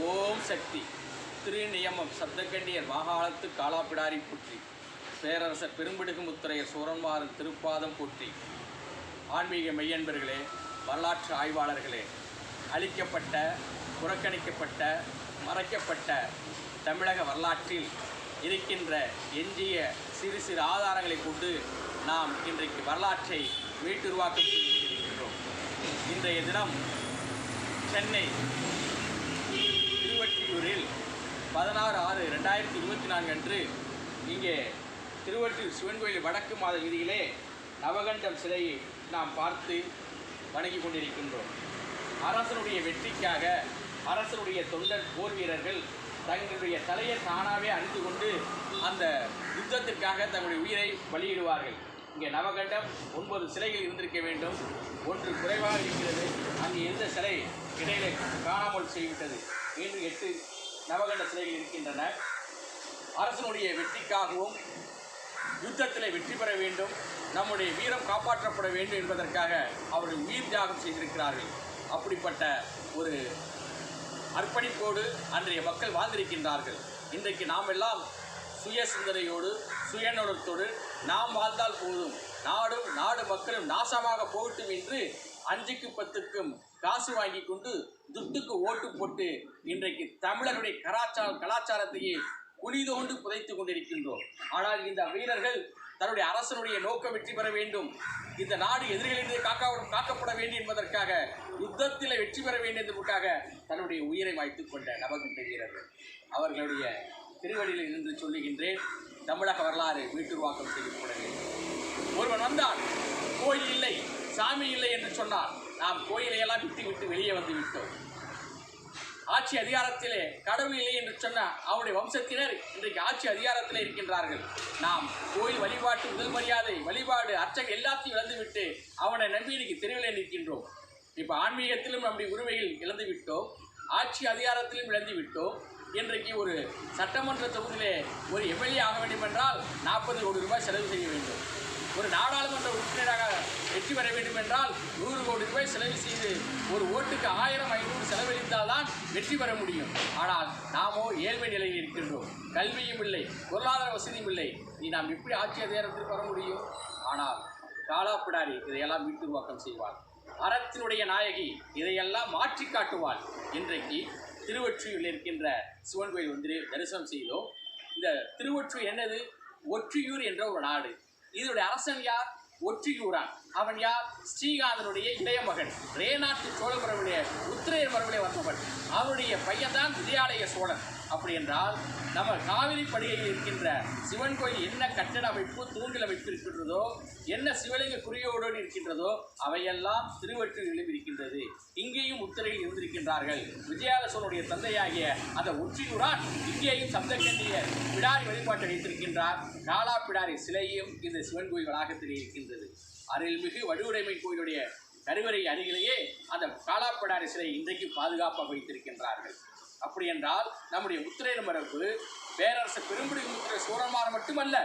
ஓம் சக்தி. திருநியமம் சப்தகண்ணியர் மாகாணத்து காலாப்பிடாரி போற்றி. பேரரசர் பெரும்பிடுகுமுத்துறையர் சூரன்மாறன் திருப்பாதம் போற்றி. ஆன்மீக மெய்யன்பர்களே வரலாற்று ஆய்வாளர்களே அழிக்கப்பட்ட புறக்கணிக்கப்பட்ட மறைக்கப்பட்ட தமிழக வரலாற்றில் இருக்கின்ற எஞ்சிய சிறு சிறு ஆதாரங்களை கொண்டு நாம் இன்றைக்கு வரலாற்றை மீட்டுருவாக்கம் செய்து இன்றைய தினம் சென்னை திருவற்றியூரில் பதினாறு ஆறு ரெண்டாயிரத்தி இருபத்தி நான்கு அன்று இங்கே திருவற்றியூர் சிவன் கோயில் வடக்கு மாத வீதியிலே நவகண்டம் சிலையை நாம் பார்த்து வணங்கி கொண்டிருக்கின்றோம். அரசனுடைய வெற்றிக்காக அரசனுடைய தொண்டர் போர் வீரர்கள் தங்களுடைய தலையை தானாகவே அணிந்து கொண்டு அந்த யுத்தத்திற்காக தங்களுடைய உயிரை பலியிடுவார்கள். இங்கே நவகண்டம் ஒன்பது சிலைகள் இருந்திருக்க வேண்டும். ஒன்று குறைவாக இருக்கிறது. அங்கே எந்த சிலை இடையிலே காணாமல் செய்துவிட்டது மீண்டும் எட்டு நவகண்ட சிலைகள் இருக்கின்றன. அரசனுடைய வெற்றிக்காகவும் யுத்தத்தில் வெற்றி பெற வேண்டும். நம்முடைய வீரம் காப்பாற்றப்பட வேண்டும் என்பதற்காக அவர்கள் உயிர் தியாகம் செய்திருக்கிறார்கள். அப்படிப்பட்ட ஒரு அர்ப்பணிப்போடு அன்றைய மக்கள் வாழ்ந்திருக்கின்றார்கள். இன்றைக்கு நாம் எல்லாம் சுய சிந்தனையோடு சுயநலத்தோடு நாம் வாழ்ந்தால் போதும். நாடும் நாடு மக்களும் நாசமாக போகட்டும் என்று அஞ்சுக்கு பத்துக்கும் காசு வாங்கி கொண்டு துட்டுக்கு ஓட்டு போட்டு இன்றைக்கு தமிழருடைய கலாச்சார கலாச்சாரத்தையே குனிதோண்டு புதைத்து கொண்டிருக்கின்றோம். ஆனால் இந்த வீரர்கள் தன்னுடைய அரசனுடைய நோக்கம் வெற்றி பெற வேண்டும். இந்த நாடு எதிரிகளிலிருந்து காக்க காக்கப்பட வேண்டும் என்பதற்காக யுத்தத்தில் வெற்றி பெற வேண்டும் என்பதற்காக தன்னுடைய உயிரை வாய்த்து கொண்ட நவகண்ட வீரர்கள். அவர்களுடைய திருவடியில் இருந்து சொல்லுகின்றேன் தமிழக வரலாறு வீட்டுருவாக்கம் செய்யப்பட ஒருவன் வந்தான் கோயில் இல்லை சாமி இல்லை என்று சொன்னால் நாம் கோயிலை எல்லாம் விட்டு விட்டு வெளியே வந்து விட்டோம். ஆட்சி அதிகாரத்திலே கடவுள் இல்லை என்று சொன்ன அவருடைய வம்சத்தினர் இன்றைக்கு ஆட்சி அதிகாரத்திலே இருக்கின்றார்கள். நாம் கோயில் வழிபாட்டு முதல் மரியாதை வழிபாடு அர்ச்சகம் எல்லாத்தையும் இழந்துவிட்டு அவனை நம்பி இன்னைக்கு நிற்கின்றோம். இப்போ ஆன்மீகத்திலும் நம்முடைய உரிமையில் இழந்து விட்டோம் ஆட்சி அதிகாரத்திலும் இழந்து விட்டோம் இன்றைக்கு ஒரு சட்டமன்ற தொகுதியிலே ஒரு எம்எல்ஏ ஆக வேண்டும் என்றால் நாற்பது கோடி ரூபாய் செலவு செய்ய வேண்டும். ஒரு நாடாளுமன்ற உறுப்பினராக வெற்றி பெற வேண்டும் என்றால் நூறு கோடி ரூபாய் செலவு செய்து ஒரு ஓட்டுக்கு ஆயிரம் ஐநூறு செலவழித்தால் தான் வெற்றி பெற முடியும். ஆனால் நாமோ ஏழ்மை நிலையில் இருக்கின்றோம். கல்வியும் இல்லை பொருளாதார வசதியும் இல்லை. நீ நாம் எப்படி ஆட்சி அதிகாரத்தில் வர முடியும்? ஆனால் காலாப்பிடாரி இதையெல்லாம் மீட்டுருவாக்கம் செய்வாள். அறத்தினுடைய நாயகி இதையெல்லாம் மாற்றி காட்டுவாள். இன்றைக்கு திருவொற்றியூரில் இருக்கின்ற சிவன் கோயில் வந்து தரிசனம் செய்தோம். இந்த திருவொற்றியூர் என்னது? ஒற்றியூர் என்ற ஒரு நாடு. இதனுடைய அரசன் யார்? ஒற்றியூரான் அவன் யார்? ஸ்ரீகாந்தனுடைய இளைய மகன். ரேநாட்டு சோழ மரபுடைய உத்திரையர் மரபிலே வந்தவன். அவனுடைய பையன்தான் விஜயாலய சோழன். அப்படி என்றால் நம்ம காவிரி படுகையில் இருக்கின்ற சிவன் கோயில் என்ன கட்டட அமைப்பு தூண்டில் அமைப்பு இருக்கின்றதோ என்ன சிவலிங்க குறியோடு இருக்கின்றதோ அவையெல்லாம் திருவற்றிலும் இருக்கின்றது இங்கேயும் உத்தரையில் இருந்திருக்கின்றார்கள். விஜயால சோழனுடைய தந்தையாகிய அந்த ஒற்றியூரான் இங்கேயும் சப்தக்கண்டிய பிடாரி வழிபாட்டை வைத்திருக்கின்றார். காலா பிடாரி சிலையும் இந்த சிவன் கோயில் வளாகத்தில் இருக்கின்றது. அருள்மிகு வடுவுடைமை கோயிலுடைய கருவறை அருகிலேயே அந்த காலாப்படாரி சிலை இன்றைக்கு பாதுகாப்பாக வைத்திருக்கின்றார்கள். அப்படி என்றால் நம்முடைய முத்திரையர் மரபு பேரரசு பெரும்பிடி முத்திரை சூரன்மார் மட்டுமல்ல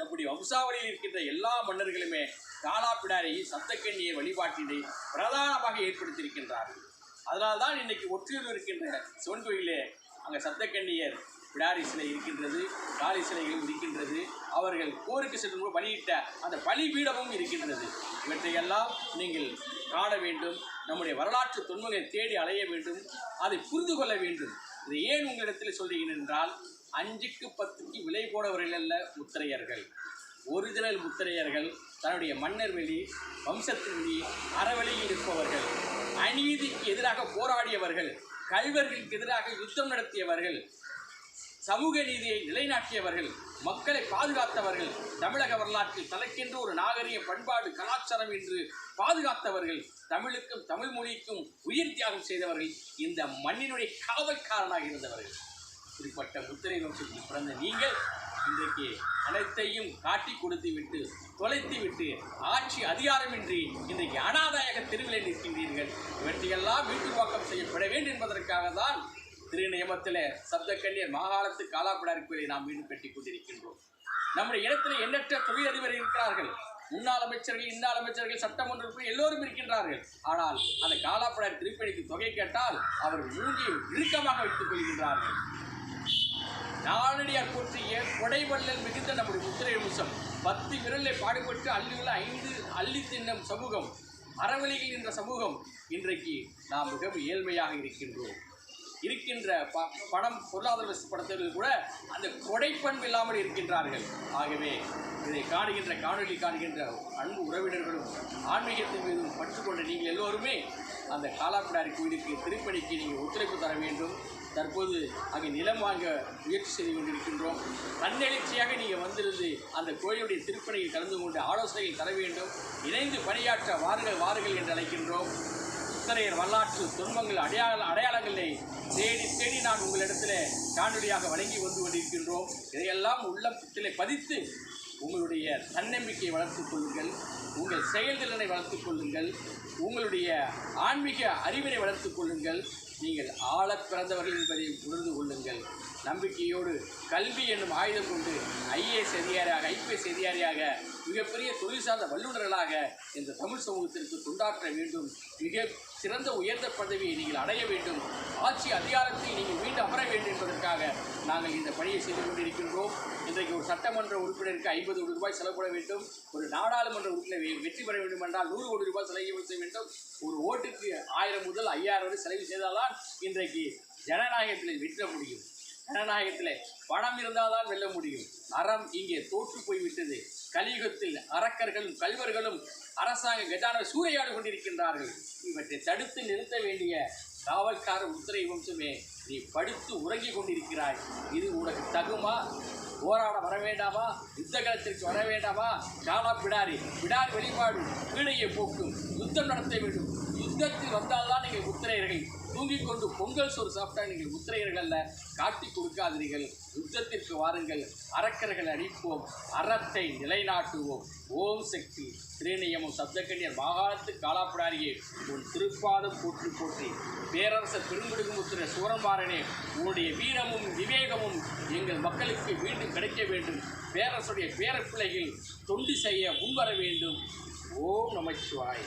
நம்முடைய வம்சாவளியில் இருக்கின்ற எல்லா மன்னர்களுமே காலாப்பிடாரியை சத்தக்கண்ணியை வழிபாட்டினை பிரதானமாக ஏற்படுத்தியிருக்கின்றார்கள். அதனால்தான் இன்னைக்கு ஒற்றியூர் இருக்கின்ற சிவன் கோயிலே அங்கே சத்தக்கண்ணியர் பிடாரி சிலை இருக்கின்றது காளி சிலைகளும் இருக்கின்றது. அவர்கள் போருக்கு சென்று பலியிட்ட அந்த பலிபீடமும் இருக்கின்றது. இவற்றையெல்லாம் நீங்கள் காண வேண்டும். நம்முடைய வரலாற்று தொன்மங்களை தேடி அலைய வேண்டும். அதை புரிந்து கொள்ள வேண்டும். இதை ஏன் உங்களிடத்தில் சொல்கிறேன் என்றால் அஞ்சுக்கு பத்துக்கு விலை போடவர்கள் அல்ல முத்திரையர்கள். ஒரிஜினல் முத்திரையர்கள் தன்னுடைய மன்னர் வெளி வம்சத்தின் வெளி அறவழியில் இருப்பவர்கள் அநீதிக்கு எதிராக போராடியவர்கள் கல்வர்களுக்கு எதிராக யுத்தம் நடத்தியவர்கள் சமூக நீதியை நிலைநாட்டியவர்கள் மக்களை பாதுகாத்தவர்கள் தமிழக வரலாற்றில் தலைக்கென்று ஒரு நாகரிக பண்பாடு கலாச்சாரம் என்று பாதுகாத்தவர்கள் தமிழுக்கும் தமிழ் மொழிக்கும் உயிர் தியாகம் செய்தவர்கள் இந்த மண்ணினுடைய காவல்காரனாக இருந்தவர்கள். இப்படிப்பட்ட முத்திரை நோக்கத்தில் பிறந்த நீங்கள் இன்றைக்கு அனைத்தையும் காட்டி கொடுத்து விட்டு தொலைத்து விட்டு ஆட்சி அதிகாரமின்றி இன்றைக்கு அனாதாயக தெருவிலே நிற்கின்றீர்கள். இவற்றையெல்லாம் வீட்டுவாக்கம் செய்யப்பட வேண்டும் என்பதற்காக தான் திருநியமத்தில் சப்தக்கண்ணியர் மாகாணத்து காலாப்பிடார் நாம் மீண்டும் கட்டிக் கொண்டிருக்கின்றோம். நம்முடைய இடத்தில் எண்ணற்ற தொழிலதிபர் இருக்கிறார்கள். முன்னாள் அமைச்சர்கள் இன்னாள் அமைச்சர்கள் சட்டமன்ற எல்லோரும் இருக்கின்றார்கள். ஆனால் அந்த காலாப்படார் திருப்பணிக்கு தொகை கேட்டால் அவர்கள் மூங்கியை இறுக்கமாக வைத்துக் கொள்கின்றார்கள். நாளடியார் போற்றிய கொடைவள்ளல் மிகுந்த நம்முடைய முத்திரை அம்சம் பத்து விரலை பாடுபட்டு அள்ளியுள்ள ஐந்து அள்ளி தின்னும் சமூகம் அறவழிகள் என்ற சமூகம் இன்றைக்கு நாம் மிகவும் ஏழ்மையாக இருக்கின்றோம். இருக்கின்ற ப படம் பொருளாதார படத்தவர்கள் கூட அந்த கொடைப்பண்பு இல்லாமல் இருக்கின்றார்கள். ஆகவே இதை காணுகின்ற காணொலி காணுகின்ற அன்பு உறவினர்களும் ஆன்மீகத்தின் மீதும் பற்றுக்கொண்ட நீங்கள் எல்லோருமே அந்த காலாப்பிடாரி கோயிலுக்கு திருப்பணிக்கு நீங்கள் ஒத்துழைப்பு தர வேண்டும். தற்போது அங்கே நிலம் வாங்க முயற்சி செய்து கொண்டிருக்கின்றோம். தன்னெழுச்சியாக நீங்கள் வந்திருந்து அந்த கோயிலுடைய திருப்பணியில் கலந்து கொண்டு ஆலோசனைகள் தர வேண்டும். இணைந்து பணியாற்ற வாருங்கள் வாருங்கள் என்று அழைக்கின்றோம். உத்தரையர் வரலாற்று துன்பங்கள் அடையாள அடையாளங்களை தேடி தேடி நான் உங்களிடத்தில் காணொலியாக வழங்கி வந்து கொண்டிருக்கின்றோம். இதையெல்லாம் உள்ளத்திலே பதித்து உங்களுடைய தன்னம்பிக்கையை வளர்த்துக் கொள்ளுங்கள். உங்கள் செயல்திறனை வளர்த்துக் கொள்ளுங்கள். உங்களுடைய ஆன்மீக அறிவினை வளர்த்துக் கொள்ளுங்கள். நீங்கள் ஆளப் பிறந்தவர்கள் என்பதை உணர்ந்து கொள்ளுங்கள். நம்பிக்கையோடு கல்வி என்னும் ஆயுதம் கொண்டு ஐஏஎஸ் அதிகாரியாக ஐபிஎஸ் அதிகாரியாக மிகப்பெரிய தொழில் சார்ந்த வல்லுநர்களாக இந்த தமிழ் சமூகத்திற்கு தொண்டாற்ற வேண்டும். மிக சிறந்த உயர்ந்த பதவியை நீங்கள் அடைய வேண்டும். ஆட்சி அதிகாரத்தில் நீங்கள் மீண்டும் அமர வேண்டும் என்பதற்காக நாங்கள் இந்த பணியை செய்து கொண்டிருக்கின்றோம். இன்றைக்கு ஒரு சட்டமன்ற உறுப்பினருக்கு ஐம்பது கோடி ரூபாய் செலவிட வேண்டும். ஒரு நாடாளுமன்ற உறுப்பினர் வெ- வெற்றி பெற வேண்டும் என்றால் நூறு கோடி ரூபாய் செலவு செய்ய வேண்டும். ஒரு ஓட்டுக்கு ஆயிரம் முதல் ஐயாயிரம் வரை செலவு செய்தால்தான் இன்றைக்கு ஜனநாயகத்தில் வெற்ற முடியும். ஜனநாயகத்தில் பணம் இருந்தால்தான் வெல்ல முடியும். அறம் இங்கே தோற்று போய்விட்டது கலியுகத்தில் அரக்கர்களும் கல்வர்களும் அரசாங்க கஜான சூறையாடு கொண்டிருக்கின்றார்கள். இவற்றை தடுத்து நிறுத்த வேண்டிய காவல்கார உத்தரை வம்சமே நீ படுத்து உறங்கிக் கொண்டிருக்கிறாய். இது உனக்கு தகுமா? போராட வர வேண்டாமா? யுத்த களத்திற்கு வர வேண்டாமா? காலா பிடாரி பிடாரி வெளிப்பாடு. கீழையை போக்கும். யுத்தம் நடத்த வேண்டும். யுத்தத்தில் வந்தால்தான் நீங்கள் உத்திரையர்கள் தூங்கிக் கொண்டு பொங்கல் சோறு சாப்பிட்டா நீங்கள் உத்திரையர்கள் அல்ல. காட்டி கொடுக்காதீர்கள். யுத்தத்திற்கு வாருங்கள். அரக்கர்கள் அடிப்போம். அறத்தை நிலைநாட்டுவோம். ஓம் சக்தி. திரேநியமும் சப்தக்கண்ணியர் மாகாணத்து காலாப்பிடாரியே உன் திருப்பாதம் போற்றி போற்றி. பேரரசர் பெருங்குடுகுமுத்திர சூரன்பாரனே உன்னுடைய வீரமும் விவேகமும் எங்கள் மக்களுக்கு மீண்டும் கிடைக்க வேண்டும். பேரரசுடைய பேரப்பிள்ளைகள் தொண்டு செய்ய முன்வர வேண்டும். ஓம் நமச்சிவாய்.